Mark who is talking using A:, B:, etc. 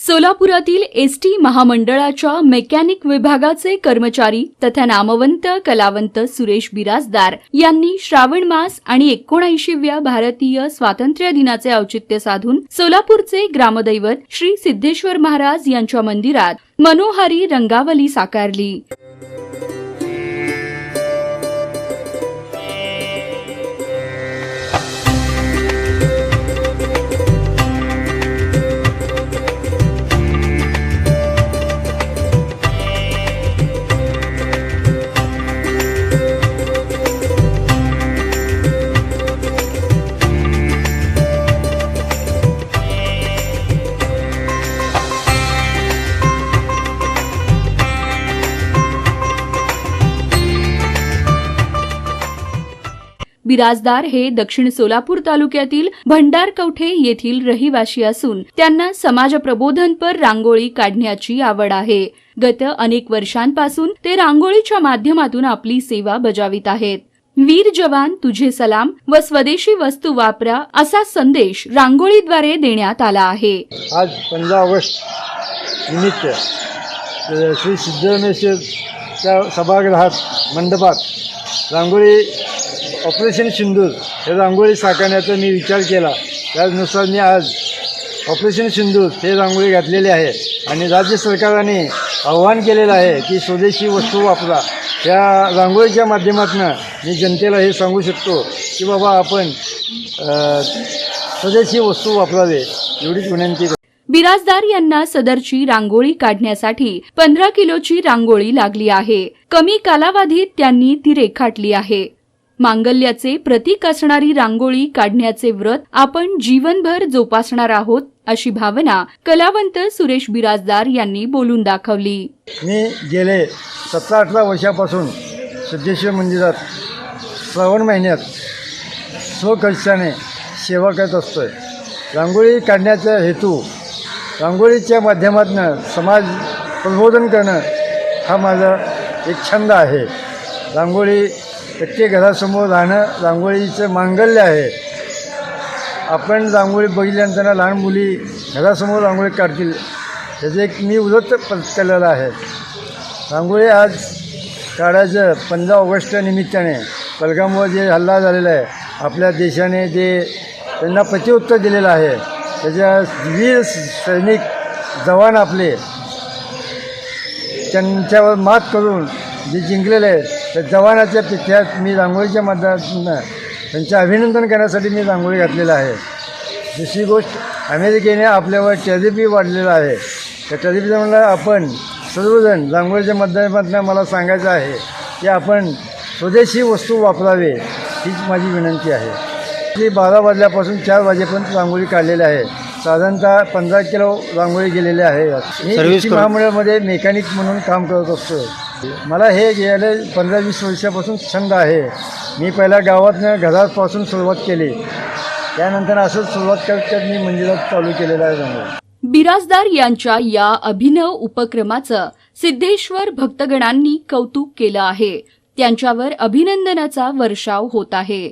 A: सोलापुरातील S T महामंडळाच्या mechanic विभागाचे कर्मचारी तथा नामवंत कलावंत सुरेश बिराजदार यांनी श्रावण मास आणि एकोणऐंशीव्या भारतीय स्वातंत्र्य दिनाचे औचित्य साधून सोलापूरचे ग्रामदैवत श्री सिद्धेश्वर महाराज यांच्या मंदिरात मनोहारी रंगावली साकारली. बिराजदार हे दक्षिण सोलापूर तालुक्यातील भंडारकवठे येथील रहिवासी असून त्यांना समाज प्रबोधनपर रांगोळी काढण्याची आवड आहे. गत अनेक वर्षांपासून ते रांगोळीच्या माध्यमातून आपली सेवा बजावित आहेत. वीर जवान तुझे सलाम व स्वदेशी वस्तू वापरा असा संदेश रांगोळीद्वारे देण्यात आला आहे.
B: आज पंधरा ऑगस्ट निमित्त श्री सिद्धरामेश्वरच्या सभागृहात मंडपात रांगोळी ऑपरेशन सिंदूर हे रांगोळी साकारण्याचा मी विचार केला. त्यानुसार मी आज ऑपरेशन सिंदूर हे रांगोळी घातलेली आहे आणि राज्य सरकारने आव्हान केलेलं आहे की स्वदेशी वस्तू वापरा. त्या रांगोळीच्या माध्यमातून मी जनतेला हे सांगू शकतो की बाबा आपण स्वदेशी वस्तू वापरावे एवढीच विनंती
A: बिराजदार यांना सदरची रांगोळी काढण्यासाठी पंधरा किलोची रांगोळी लागली आहे. कमी कालावधीत त्यांनी ती रेखाटली आहे. मांगल्याचे प्रतीक असणारी रांगोळी काढण्याचे व्रत आपण जीवनभर जोपासणार आहोत अशी भावना कलावंत सुरेश बिराजदार यांनी बोलून दाखवली.
B: मी गेले सतरा अठरा वर्षापासून सिद्धेश्वर मंदिरात श्रावण महिन्यात स्वखर्चाने सेवा करत असतो आहे रांगोळी काढण्याचा हेतू रांगोळीच्या माध्यमातून समाज प्रबोधन करणं हा माझा एक छंद आहे. रांगोळी प्रत्येक घरासमोर राहणं रांगोळीचं मांगल्य आहे. आपण रांगोळी बघितल्यानंतर लहान मुली घरासमोर रांगोळी काढतील त्याचं एक मी उलट केलेलं आहे. रांगोळी आज काढायचं पंधरा ऑगस्ट निमित्ताने. पलगामवर जे हल्ला झालेला आहे आपल्या देशाने जे त्यांना प्रतिउत्तर दिलेलं आहे त्याच्या वीर सैनिक जवान आपले त्यांच्यावर मात करून जे जिंकलेले आहेत त्या जवानाच्या पिठ्यात मी रांगोळीच्या माध्यमातून त्यांचे अभिनंदन करण्यासाठी मी रांगोळी घातलेलं आहे. दुसरी गोष्ट अमेरिकेने आपल्यावर टेरिफी वाढलेला आहे. त्या टेरिफीमुळे आपण सर्वजण रांगोळीच्या माध्यमातून मला सांगायचं आहे की आपण स्वदेशी वस्तू वापरावे हीच माझी विनंती आहे. ती बारा वाजल्यापासून चार वाजेपर्यंत रांगोळी काढलेली आहे. साधारणतः पंधरा किलो रांगोळी गेलेली आहे. मी महामंडळामध्ये मेकॅनिक म्हणून काम करत असतो. मला हे गेले पंधरा वीस वर्षापासून छंद आहे. मी पहिल्या गावातनं घरापासून सुरुवात केली. त्यानंतर असंच सुरुवात करत करत मी मंदिरात चालू केलेलं आहे रांगोळी
A: बिराजदार यांच्या या अभिनव उपक्रमाचं सिद्धेश्वर भक्तगणांनी कौतुक केलं आहे. त्यांच्यावर अभिनंदनाचा वर्षाव होत आहे.